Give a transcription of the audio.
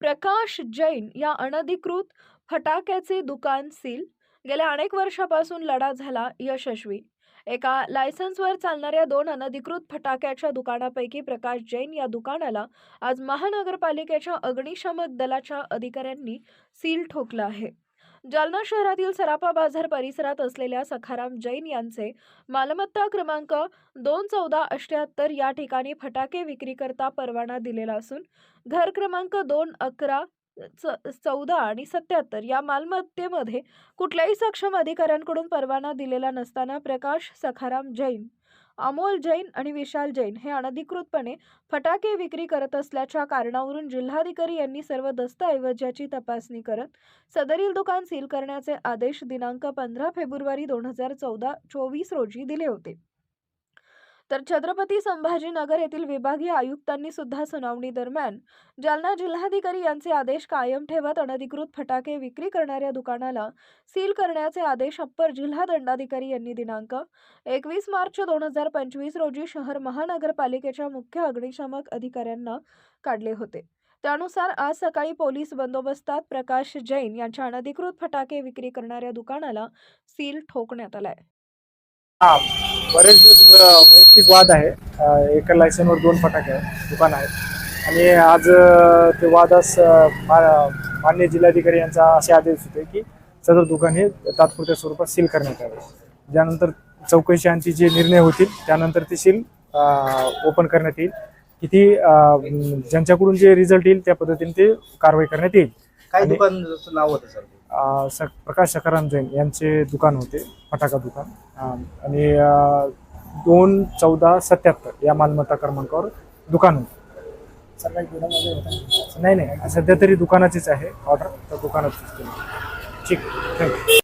प्रकाश जैन या अनधिकृत फटाक्याचे दुकान सील. गेल्या अनेक वर्षापासून लढा झाला यशस्वी. एका लायसन्सवर चालणाऱ्या दोन अनधिकृत फटाक्याच्या दुकानापैकी प्रकाश जैन या दुकानाला आज महानगरपालिकेच्या अग्निशमक दलाच्या अधिकाऱ्यांनी सील ठोकलं आहे. जालना शहरातील सराफा बाजार परिसरात असलेल्या सखाराम जैन यांचे मालमत्ता क्रमांक दोन चौदा अष्ट्याहत्तर या ठिकाणी फटाके विक्रीकरता परवाना दिलेला असून घर क्रमांक दोन अकरा च चौदा आणि सत्याहत्तर या मालमत्तेमध्ये कुठल्याही सक्षम अधिकाऱ्यांकडून परवाना दिलेला नसताना प्रकाश सखाराम जैन अमोल जैन आणि विशाल जैन हे अनधिकृतपणे फटाके विक्री करत असल्याच्या कारणावरून जिल्हाधिकारी यांनी सर्व दस्तऐवजाची तपासणी करत सदरील दुकान सील करण्याचे आदेश दिनांक पंधरा फेब्रुवारी दोन हजार चौदा चोवीस रोजी दिले होते. तर छत्रपती संभाजीनगर येथील विभागीय आयुक्तांनी सुद्धा सुनावणी दरम्यान जालना जिल्हाधिकारी यांचे आदेश कायम ठेवत अनधिकृत फटाके विक्री करणाऱ्या दुकानाला सील करण्याचे आदेश अप्पर जिल्हा दंडाधिकारी यांनी दिनांक एकवीस मार्च दोन हजार पंचवीस रोजी शहर महानगरपालिकेच्या मुख्य अग्निशामक अधिकाऱ्यांना काढले होते. त्यानुसार आज सकाळी पोलीस बंदोबस्तात प्रकाश जैन यांच्या अनधिकृत फटाके विक्री करणाऱ्या दुकानाला सील ठोकण्यात आलाय. बरेच दिवस वैयक्तिक वाद आहे. एका लायसनवर दोन फटाके आहेत दुकान आहेत. आणि आज ते वादास अ, मा- माननीय जिल्हाधिकारी यांचा असे आदेश होते की सदर दुकान हे तात्पुरत्या स्वरूपात सील करण्यात यावे. ज्यानंतर चौकशांची जे निर्णय होतील त्यानंतर ते सील ओपन करण्यात येईल. किती ज्यांच्याकडून जे रिझल्ट येईल त्या पद्धतीने ते कारवाई करण्यात येईल. काय दुकानाचं नाव होतं सर? प्रकाश सकाराम जैन यांचे दुकान होते फटाका दुकान. आणि दोन चौदा सत्याहत्तर या मालमत्ता क्रमांकावर दुकान होतं. नाही नाही. सध्या तरी दुकानाचीच आहे ऑर्डर तर दुकानाचीच केली. ठीक. थँक्यू